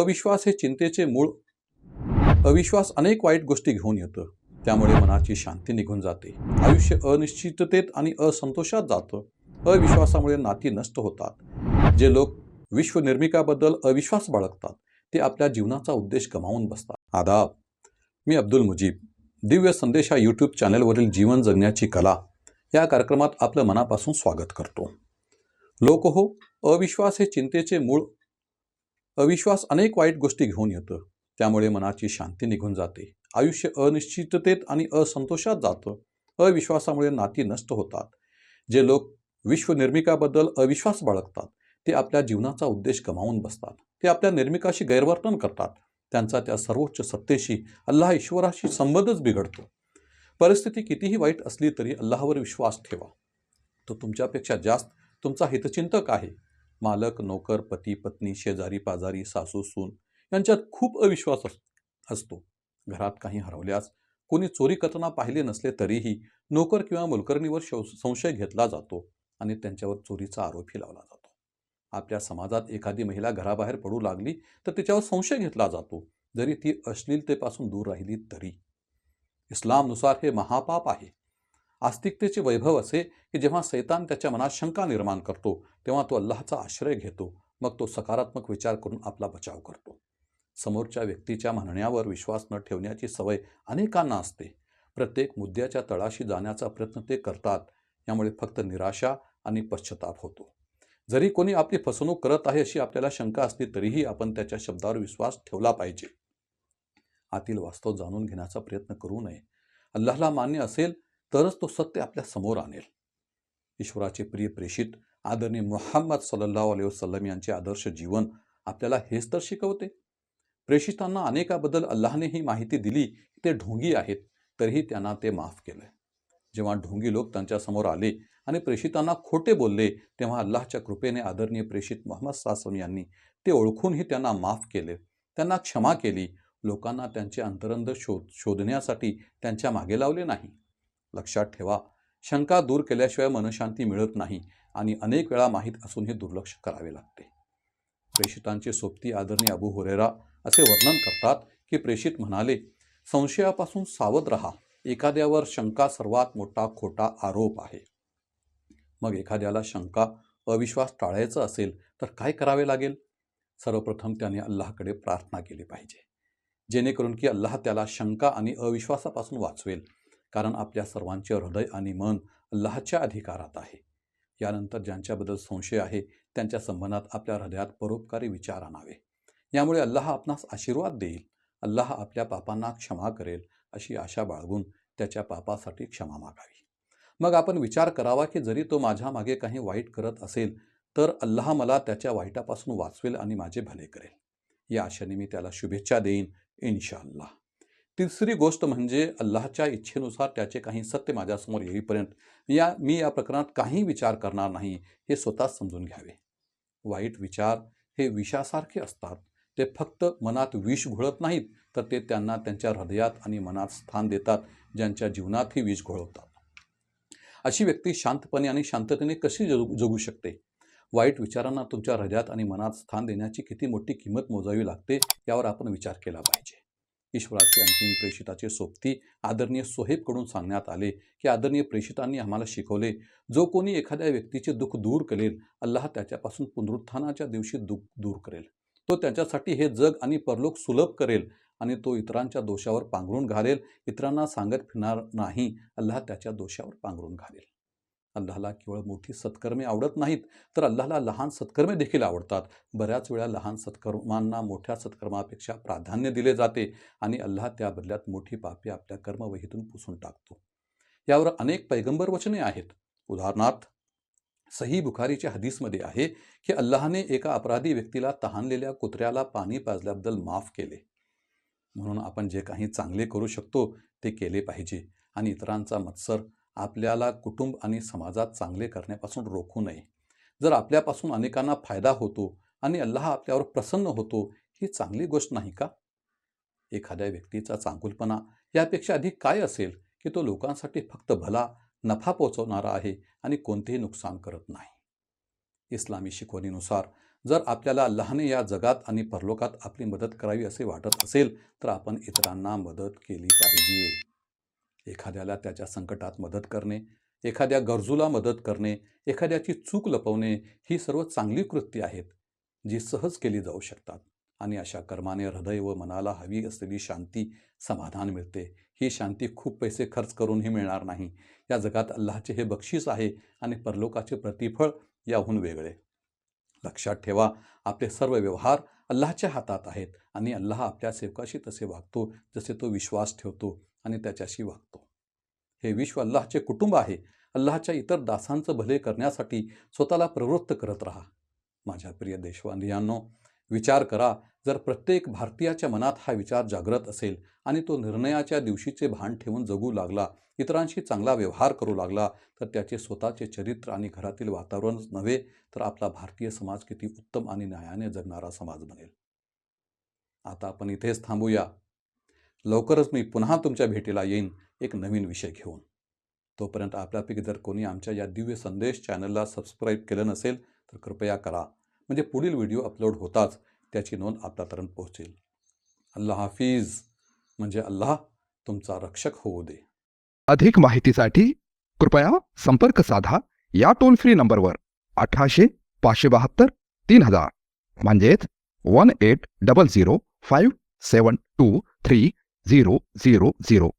अविश्वास हे चिंतेचे मूळ. अविश्वास अनेक वाईट गोष्टी घेऊन येतं. त्यामुळे मनाची शांती निघून जाते. आयुष्य अनिश्चिततेत आणि असंतोषात जातं. अविश्वासामुळे नाती नष्ट होतात. जे लोक विश्वनिर्मिकाबद्दल अविश्वास बाळगतात ते आपल्या जीवनाचा उद्देश गमावून बसतात. आदाब. मी अब्दुल मुजीब. दिव्य संदेश हा यूट्यूब चॅनलवरील जीवन जगण्याची कला या कार्यक्रमात आपलं मनापासून स्वागत करतो. लोक हो अविश्वास हे चिंतेचे मूळ अविश्वास अनेक वाईट गोष्टी घेऊन येतं. त्यामुळे मनाची शांती निघून जाते. आयुष्य अनिश्चिततेत आणि असंतोषात जातं. अविश्वासामुळे नाती नष्ट होतात. जे लोक विश्वनिर्मिकाबद्दल अविश्वास बाळगतात ते आपल्या जीवनाचा उद्देश गमावून बसतात. ते आपल्या निर्मिकाशी गैरवर्तन करतात. त्यांचा त्या सर्वोच्च सत्तेशी अल्लाह ईश्वराशी संबंधच बिघडतो. परिस्थिती कितीही वाईट असली तरी अल्लाहवर विश्वास ठेवा. तो तुमच्यापेक्षा जास्त तुमचा हितचिंतक आहे. मालक नोकर पती पत्नी शेजारी पाजारी सासू सून यांच्यात खूप अविश्वास असतो. घरात काही हरवल्यास कोणी चोरी करताना पाहिले नसले तरीही नोकर किंवा मोलकरणीवर संशय घेतला जातो आणि त्यांच्यावर चोरीचा आरोपही लावला जातो. आपल्या समाजात एखादी महिला घराबाहेर पडू लागली तर तिच्यावर संशय घेतला जातो जरी ती अश्लीलतेपासून दूर राहिली तरी. इस्लामनुसार हे महापाप आहे. आस्तिकतेचे वैभव असे की जेव्हा सैतान त्याच्या मनात शंका निर्माण करतो तेव्हा तो अल्लाहचा आश्रय घेतो मग तो सकारात्मक विचार करून आपला बचाव करतो. समोरच्या व्यक्तीच्या म्हणण्यावर विश्वास न ठेवण्याची सवय अनेकांना असते. प्रत्येक मुद्द्याच्या तळाशी जाण्याचा प्रयत्न ते करतात यामुळे फक्त निराशा आणि पश्चाताप होतो. जरी कोणी आपली फसवणूक करत आहे अशी आपल्याला शंका असली तरीही आपण त्याच्या शब्दावर विश्वास ठेवला पाहिजे. आतील वास्तव जाणून घेण्याचा प्रयत्न करू नये. अल्लाहला मान्य असेल तरच तो सत्य आपल्यासमोर आणेल. ईश्वराचे प्रिय प्रेषित आदरणीय मुहम्मद सल्लाह अली वसलम यांचे आदर्श जीवन आपल्याला हेच तर शिकवते. प्रेषितांना अनेकाबद्दल अल्लाहने ही माहिती दिली की ते ढोंगी आहेत तरीही त्यांना ते माफ केलं जेव्हा ढोंगी लोक त्यांच्यासमोर आले आणि प्रेषितांना खोटे बोलले तेव्हा अल्लाहच्या कृपेने आदरणीय प्रेषित मोहम्मद सासम यांनी ते ओळखूनही त्यांना माफ केले. त्यांना क्षमा केली. लोकांना त्यांचे अंतरंद शोध शोधण्यासाठी त्यांच्या मागे लावले नाही. लक्षात ठेवा. शंका दूर केल्याशिवाय मनशांती मिळत नाही आणि अनेक वेळा माहीत असूनही दुर्लक्ष करावे लागते. प्रेषितांचे सोबती आदरणीय अबू हुरेरा असे वर्णन करतात की प्रेषित म्हणाले संशयापासून सावध रहा. एखाद्यावर शंका सर्वात मोठा खोटा आरोप आहे. मग एखाद्याला शंका अविश्वास टाळायचा असेल तर काय करावे लागेल? सर्वप्रथम त्याने अल्लाहकडे प्रार्थना केली पाहिजे. जेणेकरून की अल्लाह त्याला शंका आणि अविश्वासापासून वाचवेल. कारण आपल्या सर्वांचे हृदय आणि मन अल्लाहच्या अधिकारात आहे. यानंतर ज्यांच्याबद्दल संशय आहे त्यांच्या संबंधात आपल्या हृदयात परोपकारी विचार आणावे. यामुळे अल्लाह आपणास आशीर्वाद देईल. अल्लाह आपल्या पापांना क्षमा करेल अशी आशा बाळगून त्याच्या पापासाठी क्षमा मागावी. मग आपण विचार करावा की जरी तो माझ्या मागे काही वाईट करत असेल तर अल्लाह मला त्याच्या वाईटापासून वाचवेल आणि माझे भले करेल. या आशेने मी त्याला शुभेच्छा देईन इन्शाअल्लाह. तिसरी गोष्ट म्हणजे अल्लाहच्या इच्छेनुसार त्याचे काही सत्य माझ्यासमोर येईपर्यंत या मी या प्रकरणात काही विचार करणार नाही हे स्वतःच समजून घ्यावे. वाईट विचार हे विषासारखे असतात. ते फक्त मनात विष घोळत नाहीत तर ते त्यांना त्यांच्या हृदयात आणि मनात स्थान देतात ज्यांच्या जीवनातही विष घोळवतात. अशी व्यक्ती शांतपणे आणि शांततेने कशी जगू जगू शकते? वाईट विचारांना तुमच्या हृदयात आणि मनात स्थान देण्याची किती मोठी किंमत मोजावी लागते यावर आपण विचार केला पाहिजे. ईश्वराचे अंतिम प्रेषिताचे सोबती आदरणीय सोहेबकडून सांगण्यात आले की आदरणीय प्रेषितांनी आम्हाला शिकवले जो कोणी एखाद्या व्यक्तीचे दुःख दूर करेल अल्लाह त्याच्यापासून पुनरुत्थानाच्या दिवशी दुःख दूर करेल. तो त्याच्यासाठी हे जग आणि परलोक सुलभ करेल आणि तो इतरांच्या दोषावर पांघरून घालेल. इतरांना सांगत फिरणार नाही. अल्लाह त्याच्या दोषावर पांघरून घालेल. अल्लाला केवळ मोठी सत्कर्मे आवडत नाहीत तर अल्लाला लहान सत्कर्मे देखील आवडतात. बऱ्याच वेळा लहान सत्कर्मांना मोठ्या सत्कर्मापेक्षा प्राधान्य दिले जाते आणि अल्लाह त्या बदल्यात मोठी पापे आपल्या कर्मवहीतून पुसून टाकतो. यावर अनेक पैगंबर वचने आहेत. उदाहरणार्थ सही बुखारीच्या हदीसमध्ये आहे की अल्लाहने एका अपराधी व्यक्तीला तहानलेल्या कुत्र्याला पाणी पाजल्याबद्दल माफ केले. म्हणून आपण जे काही चांगले करू शकतो ते केले पाहिजे आणि इतरांचा मत्सर आपल्याला कुटुंब आणि समाजात चांगले करण्यापासून रोखू नये. जर आपल्यापासून अनेकांना फायदा होतो आणि अल्लाह आपल्यावर प्रसन्न होतो ही चांगली गोष्ट नाही का? एखाद्या व्यक्तीचा चांगुलपणा यापेक्षा अधिक काय असेल की तो लोकांसाठी फक्त भला नफा पोचवणारा आहे आणि कोणतेही नुकसान करत नाही. इस्लामी शिकवणीनुसार जर आपल्याला अल्लाहने या जगात आणि परलोकात आपली मदत करावी असे वाटत असेल तर आपण इतरांना मदत केली पाहिजे. एखाद्याला त्याच्या संकटात मदत करणे एखाद्या गरजूला मदत करणे एखाद्याची चूक लपवणे ही सर्व चांगली कृत्ये आहेत जी सहज केली जाऊ शकतात. आणि अशा कर्माने हृदय व मनाला हवी असलेली शांती समाधान मिळते. ही शांती खूप पैसे खर्च करूनही मिळणार नाही. या जगात अल्लाहचे हे बक्षीस आहे आणि परलोकाचे प्रतिफळ याहून वेगळे. लक्षात ठेवा आपले सर्व व्यवहार अल्लाहच्या हातात आहेत आणि अल्लाह आपल्या सेवकाशी तसे वागतो जसे तो विश्वास ठेवतो. आणि त्याच्याशी वागतो. हे विश्व अल्लाहचे कुटुंब आहे. अल्लाहच्या इतर दासांचं भले करण्यासाठी स्वतःला प्रवृत्त करत राहा. माझ्या प्रिय देशवांधियांनो विचार करा जर प्रत्येक भारतीयाच्या मनात हा विचार जागृत असेल आणि तो निर्णयाच्या दिवशीचे भान ठेवून जगू लागला इतरांशी चांगला व्यवहार करू लागला तर त्याचे स्वतःचे चरित्र आणि घरातील वातावरणच नव्हे तर आपला भारतीय समाज किती उत्तम आणि न्यायाने जगणारा समाज बनेल. आता आपण इथेच थांबूया. लवकरच मी पुन्हा तुमच्या भेटीला येईन एक नवीन विषय घेऊन. तोपर्यंत आपल्यापैकी जर कोणी आमच्या या दिव्य संदेश चॅनलला सबस्क्राईब केलं नसेल तर कृपया करा. म्हणजे पुढील व्हिडिओ अपलोड होताच त्याची नोंद आपल्यापर्यंत पोहोचेल. अल्लाह हाफिज. म्हणजे अल्लाह तुमचा रक्षक होऊ दे. अधिक माहितीसाठी कृपया संपर्क साधा या टोल फ्री नंबरवर अठराशे पाचशे बहात्तर तीन हजार. म्हणजेच one eight double zero five seven two three zero zero zero